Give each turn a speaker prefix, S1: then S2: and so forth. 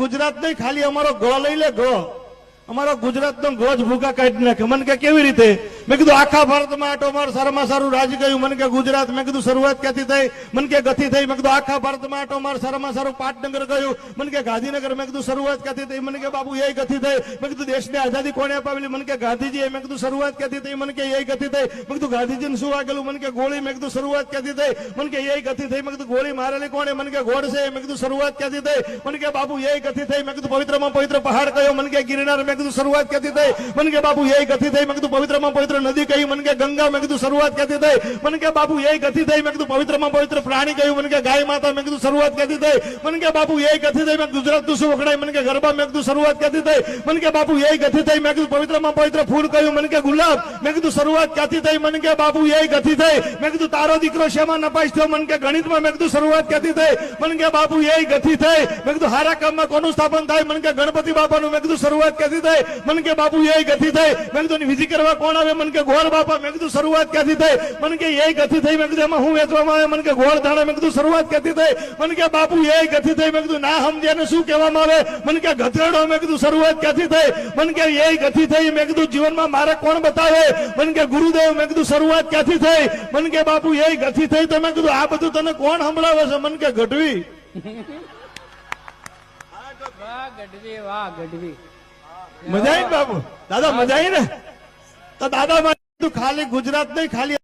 S1: ગુજરાત નહીં ખાલી અમારો ગ લઈ લે ગ મારા ગુજરાત તો રોજ ભૂગા કાટ ને મને કે કેવી રીતે મે કીધું આખા ભારત માં આટો માર સર માં સારું રાજી ગયું મને કે ગુજરાત મે કીધું શરૂઆત કે થી થઈ મને કે ગતિ થઈ મે કીધું આખા ભારત માં આટો માર સર માં સારું પાટણગર ગયું મને કે ગાંધીનગર મે કીધું શરૂઆત કે થી થઈ મને કે બાપુ યહી ગતિ થઈ મે કીધું દેશ ને આઝાદી કોણે અપાવેલી મને કે ગાંધીજી એ મે કીધું શરૂઆત કે થી થઈ મને કે યહી ગતિ થઈ મે કીધું ગાંધીજી ને શું વાગેલું મને કે ગોળી મે કીધું શરૂઆત કે થી થઈ મને કે યહી ગતિ થઈ મે કીધું ગોળી મારેલી કોણે મને કે ગોડસે મે કીધું શરૂઆત કે થી થઈ મને કે બાપુ યહી ગતિ થઈ મે કીધું પવિત્ર માં પવિત્ર પહાડ કયો મને કે ગિરનાર મે મન કે શરૂઆત કેતી થાય મન કે બાપુ યેય ગતિ થાય મે કીધું પવિત્રમાં પવિત્ર નદી કહી મન કે ગંગા મે કીધું શરૂઆત કેતી થાય મન કે બાપુ યેય ગતિ થાય મે કીધું પવિત્રમાં પવિત્ર પ્રાણી કયું મન કે ગાય માતા મે કીધું શરૂઆત કેતી થાય મન કે બાપુ યેય ગતિ થાય મે કીધું ગુજરાત નું સુકડે મન કે ગરબા મે કીધું શરૂઆત કેતી થાય મન કે બાપુ યેય ગતિ થાય મે કીધું પવિત્રમાં પવિત્ર ફૂલ કયું મન કે ગુલાબ મે કીધું શરૂઆત કેતી થાય મન કે બાપુ યેય ગતિ થાય મે કીધું તારો દીકરો શેમાં નપાસ્તો મન કે ગણિતમાં મે કીધું શરૂઆત કેતી થાય મન કે બાપુ યેય ગતિ થાય મે કીધું હારા કામમાં કોનું સ્થાપન થાય મન કે ગણપતિ બાપાનું મે કીધું શરૂઆત કે થઈ મને કે બાપુ એ ગતિ થઈ મેં કીધું વિધિ કરવા કોણ આવે મને કે ગોળ બાપા મેં કીધું શરૂઆત ક્યાંથી થઈ મને કે એ ગતિ થઈ મેં કીધું એમાં હું વેચવામાં આવે મને કે ગોળ ધાણા મેં કીધું શરૂઆત ક્યાંથી થઈ મને કે બાપુ એ ગતિ થઈ મેં કીધું ના સમજે ને શું કહેવામાં આવે મને કે ગધેડો મેં કીધું શરૂઆત ક્યાંથી થઈ મને કે એ ગતિ થઈ મેં કીધું જીવનમાં મારે કોણ બતાવે મન કે ગુરુદેવ મેં કીધું શરૂઆત ક્યાંથી થઈ મન કે બાપુ એ ગતિ થઈ તો મેં કીધું આ બધું તને કોણ સંભળાવે છે મન કે ગઢવી
S2: ગઢવી વાહ ગઢવી
S1: મજા આવી બાબુ દાદા મજા આવી ને તો દાદા ખાલી ગુજરાત નહીં ખાલી